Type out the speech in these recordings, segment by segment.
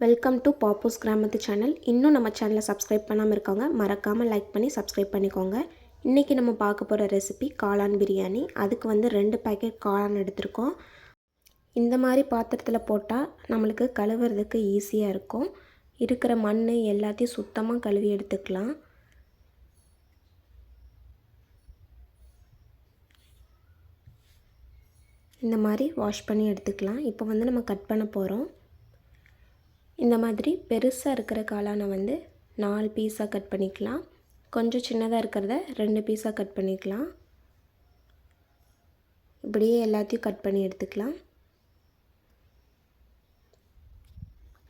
Welcome to பாப்போஸ் கிராமத்து channel இன்னும் நம்ம சேனலை சப்ஸ்கிரைப் பண்ணாமல் இருக்காங்க மறக்காமல் லைக் பண்ணி சப்ஸ்கிரைப் பண்ணிக்கோங்க. இன்றைக்கி நம்ம பார்க்க போகிற ரெசிபி காளான் பிரியாணி. அதுக்கு வந்து ரெண்டு பேக்கெட் காளான் எடுத்திருக்கோம். இந்த மாதிரி பாத்திரத்தில் போட்டால் நம்மளுக்கு கழுவுறதுக்கு ஈஸியாக இருக்கும். இருக்கிற மண் எல்லாத்தையும் சுத்தமாக கழுவி எடுத்துக்கலாம். இந்த மாதிரி வாஷ் பண்ணி எடுத்துக்கலாம். இப்போ வந்து நம்ம கட் பண்ண போகிறோம் இந்த மாதிரி பெருசாக இருக்கிற காளானை வந்து நாலு பீஸாக கட் பண்ணிக்கலாம். கொஞ்சம் சின்னதாக இருக்கிறத ரெண்டு பீஸாக கட் பண்ணிக்கலாம். இப்படியே எல்லாத்தையும் கட் பண்ணி எடுத்துக்கலாம்.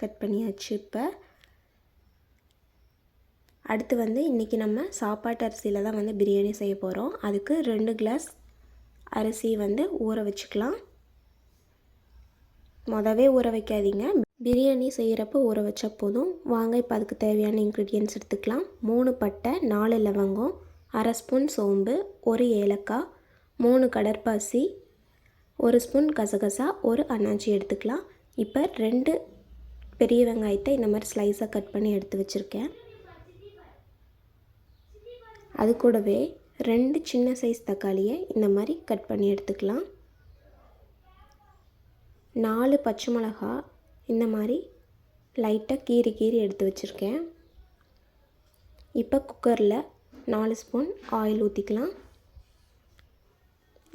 கட் பண்ணியாச்சு இப்போ. அடுத்து வந்து இன்றைக்கி நம்ம சாப்பாட்டு அரிசியில் தான் வந்து பிரியாணி செய்ய போகிறோம் அதுக்கு ரெண்டு கிளாஸ் அரிசி வந்து ஊற வச்சுக்கலாம். மொதவே ஊற வைக்காதீங்க. பிரியாணி செய்கிறப்போ ஊற வச்சா போதும். வாங்க இப்போ அதுக்கு தேவையான இன்க்ரீடியன்ஸ் எடுத்துக்கலாம். மூணு பட்டை நாலு லவங்கம் அரை ஸ்பூன் சோம்பு ஒரு ஏலக்காய் மூணு கடற்பாசி ஒரு ஸ்பூன் கசகசா ஒரு அன்னாச்சி எடுத்துக்கலாம். இப்போ ரெண்டு பெரிய வெங்காயத்தை இந்த மாதிரி ஸ்லைஸாக கட் பண்ணி எடுத்து வச்சுருக்கேன். அது கூடவே ரெண்டு சின்ன சைஸ் தக்காளியை இந்த மாதிரி கட் பண்ணி எடுத்துக்கலாம். நாலு பச்சை மிளகா இந்த மாதிரி லைட்டாக கீறி கீறி எடுத்து வச்சுருக்கேன். இப்போ குக்கரில் நாலு ஸ்பூன் ஆயில் ஊற்றிக்கலாம்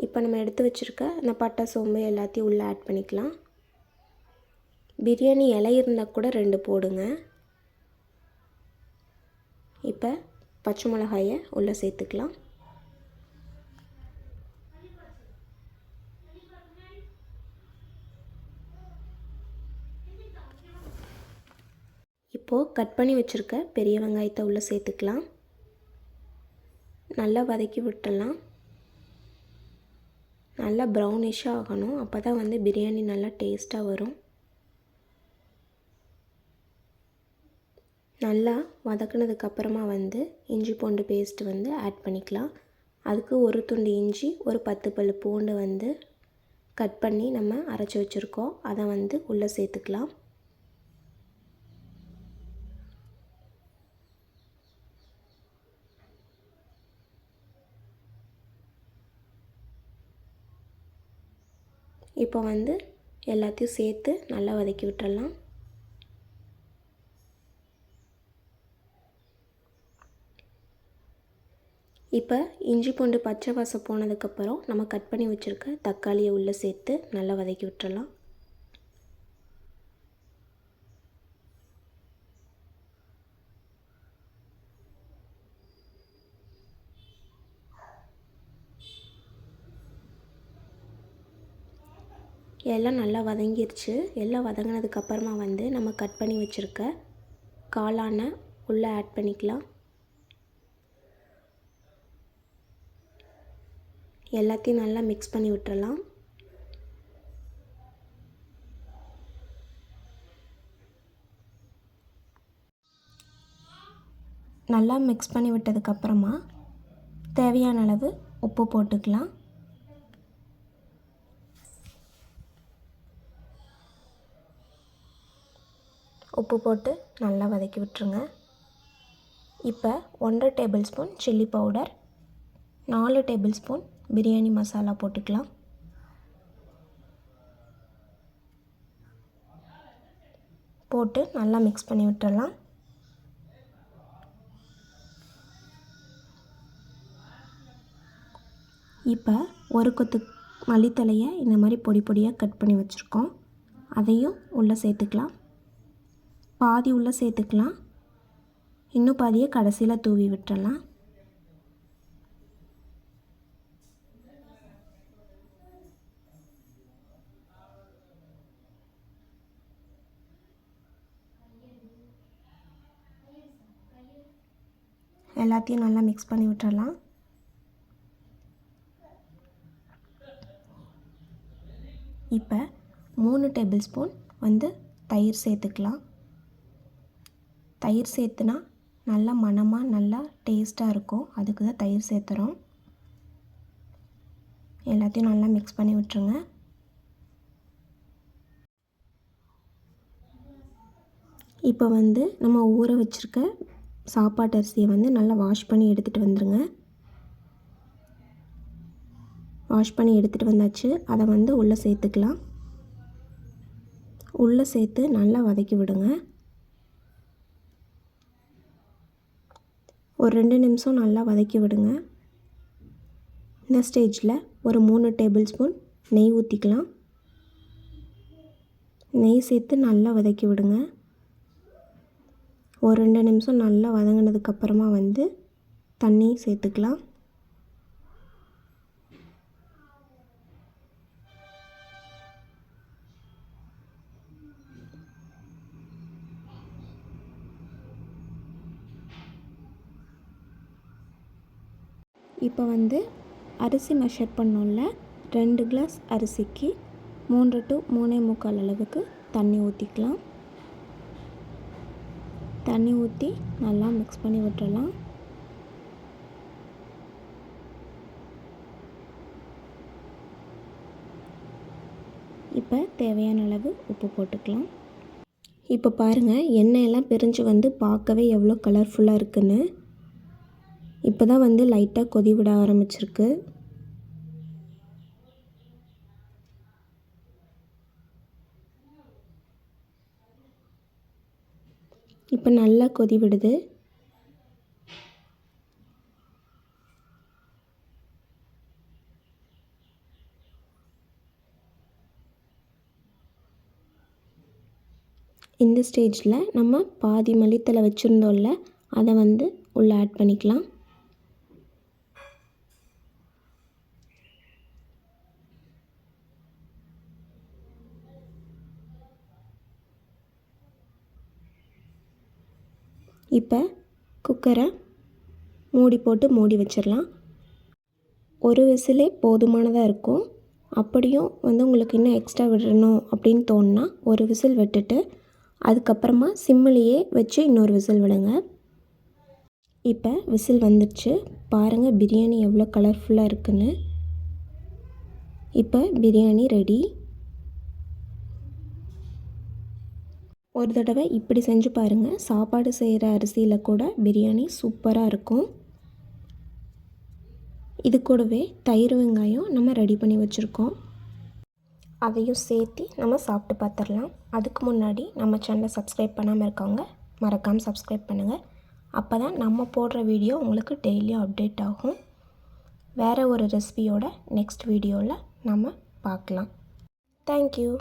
இப்போ நம்ம எடுத்து வச்சுருக்க இந்த பட்டை சோம்பு எல்லாத்தையும் உள்ளே ஆட் பண்ணிக்கலாம். பிரியாணி இலை இருந்தால் கூட ரெண்டு போடுங்க. இப்போ பச்சை மிளகாயை உள்ளே சேர்த்துக்கலாம். இப்போது கட் பண்ணி வச்சுருக்க பெரிய வெங்காயத்தை உள்ளே சேர்த்துக்கலாம். நல்லா வதக்கி விட்டுடலாம். நல்லா ப்ரௌனிஷாக ஆகணும். அப்போ தான் வந்து பிரியாணி நல்லா டேஸ்ட்டாக வரும். நல்லா வதக்குனதுக்கப்புறமா வந்து இஞ்சி பூண்டு பேஸ்ட் வந்து ஆட் பண்ணிக்கலாம். அதுக்கு ஒரு துண்டு இஞ்சி ஒரு பத்து பல் பூண்டு வந்து கட் பண்ணி நம்ம அரைச்சி வச்சுருக்கோம். அதை வந்து உள்ளே சேர்த்துக்கலாம். இப்போ வந்து எல்லாத்தையும் சேர்த்து நல்லா வதக்கி விட்டுறலாம் இப்போ இஞ்சி பூண்டு பச்சை வாசம் போனதுக்கப்புறம் நம்ம கட் பண்ணி வச்சுருக்க தக்காளியை உள்ளே சேர்த்து நல்லா வதக்கி விட்டுறலாம் எல்லாம் நல்லா வதங்கிருச்சு. எல்லாம் வதங்கினதுக்கப்புறமா வந்து நம்ம கட் பண்ணி வச்சுருக்க காளானை உள்ளே ஆட் பண்ணிக்கலாம். எல்லாத்தையும் நல்லா மிக்ஸ் பண்ணி விட்டுறலாம். நல்லா மிக்ஸ் பண்ணி விட்டதுக்கப்புறமா தேவையான அளவு உப்பு போட்டுக்கலாம். உப்பு போட்டு நல்லா வதக்கி விட்டுருங்க. இப்போ ஒன்றரை டேபிள் ஸ்பூன் சில்லி பவுடர் நாலு டேபிள் ஸ்பூன் பிரியாணி மசாலா போட்டுக்கலாம். போட்டு நல்லா மிக்ஸ் பண்ணி விட்டுறலாம். இப்போ ஒரு கொத்து மல்லித்தலையை இந்த மாதிரி பொடி பொடியாக கட் பண்ணி வச்சுருக்கோம். அதையும் உள்ளே சேர்த்துக்கலாம். பாதி உள்ளே சேர்த்துக்கலாம். இன்னும் பாதியை கடைசியில் தூவி விட்டுறலாம். எல்லாத்தையும் நல்லா மிக்ஸ் பண்ணி விட்டுறலாம். இப்போ மூணு டேபிள் ஸ்பூன் வந்து தயிர் சேர்த்துக்கலாம். தயிர் சேர்த்துனா நல்லா மணமாக நல்லா டேஸ்ட்டாக இருக்கும். அதுக்கு தான் தயிர் சேர்த்துறோம். எல்லாத்தையும் நல்லா மிக்ஸ் பண்ணி விட்டுருங்க. இப்போ வந்து நம்ம ஊற வச்சுருக்க சாப்பாட்டு அரிசியை வந்து நல்லா வாஷ் பண்ணி எடுத்துகிட்டு வந்துடுங்க வாஷ் பண்ணி எடுத்துகிட்டு வந்தாச்சு. அதை வந்து உள்ளே சேர்த்துக்கலாம். உள்ளே சேர்த்து நல்லா வதக்கி விடுங்க. ஒரு ரெண்டு நிமிஷம் நல்லா வதக்கி விடுங்க. இந்த ஸ்டேஜில் ஒரு மூணு டேபிள் ஸ்பூன் நெய் ஊற்றிக்கலாம் நெய் சேர்த்து நல்லா வதக்கி விடுங்க. ஒரு ரெண்டு நிமிஷம் நல்லா வதங்கினதுக்கப்புறமா வந்து தண்ணி சேர்த்துக்கலாம். இப்போ வந்து அரிசி மெஷர் பண்ணோம்ல ரெண்டு கிளாஸ் அரிசிக்கு மூன்று டு மூணே முக்கால் அளவுக்கு தண்ணி ஊற்றிக்கலாம் தண்ணி ஊற்றி நல்லா மிக்ஸ் பண்ணி விட்டுடலாம் இப்போ தேவையான அளவு உப்பு போட்டுக்கலாம். இப்போ பாருங்கள் எண்ணெயெல்லாம் பிரிஞ்சு வந்து பார்க்கவே எவ்வளோ கலர்ஃபுல்லாக இருக்குன்னு. இப்போ தான் வந்து லைட்டாக கொதி விட ஆரம்பிச்சிருக்கு. இப்போ நல்லா கொதி விடுது. இந்த ஸ்டேஜில் நம்ம பாதி மல்லித்தலை வச்சுருந்தோம்ல அதை வந்து உள்ளே ஆட் பண்ணிக்கலாம். இப்போ குக்கரை மூடி போட்டு மூடி வச்சிடலாம். ஒரு விசிலே போதுமானதாக இருக்கும். அப்படியும் வந்து உங்களுக்கு இன்னும் எக்ஸ்ட்ரா விடணும் அப்படின்னு தோணுனா ஒரு விசில் விட்டுட்டு அதுக்கப்புறமா சிம்மிலேயே வச்சு இன்னொரு விசில் விடுங்க. இப்போ விசில் வந்துடுச்சு. பாருங்கள் பிரியாணி எவ்வளோ கலர்ஃபுல்லாக இருக்குன்னு. இப்போ பிரியாணி ரெடி ஒரு தடவை இப்படி செஞ்சு பாருங்கள் சாப்பாடு செய்கிற அரிசியில் கூட பிரியாணி சூப்பராக இருக்கும். இது கூடவே தயிர் வெங்காயம் நம்ம ரெடி பண்ணி வச்சுருக்கோம். அதையும் சேர்த்து நம்ம சாப்பிட்டு பார்த்துடலாம் அதுக்கு முன்னாடி நம்ம சேனலை சப்ஸ்கிரைப் பண்ணாமல் இருக்கவங்க மறக்காமல் சப்ஸ்கிரைப் பண்ணுங்கள் அப்போ தான் நம்ம போடுற வீடியோ உங்களுக்கு டெய்லியும் அப்டேட் ஆகும். வேறு ஒரு ரெசிபியோட நெக்ஸ்ட் வீடியோவில் நம்ம பார்க்கலாம். தேங்க்யூ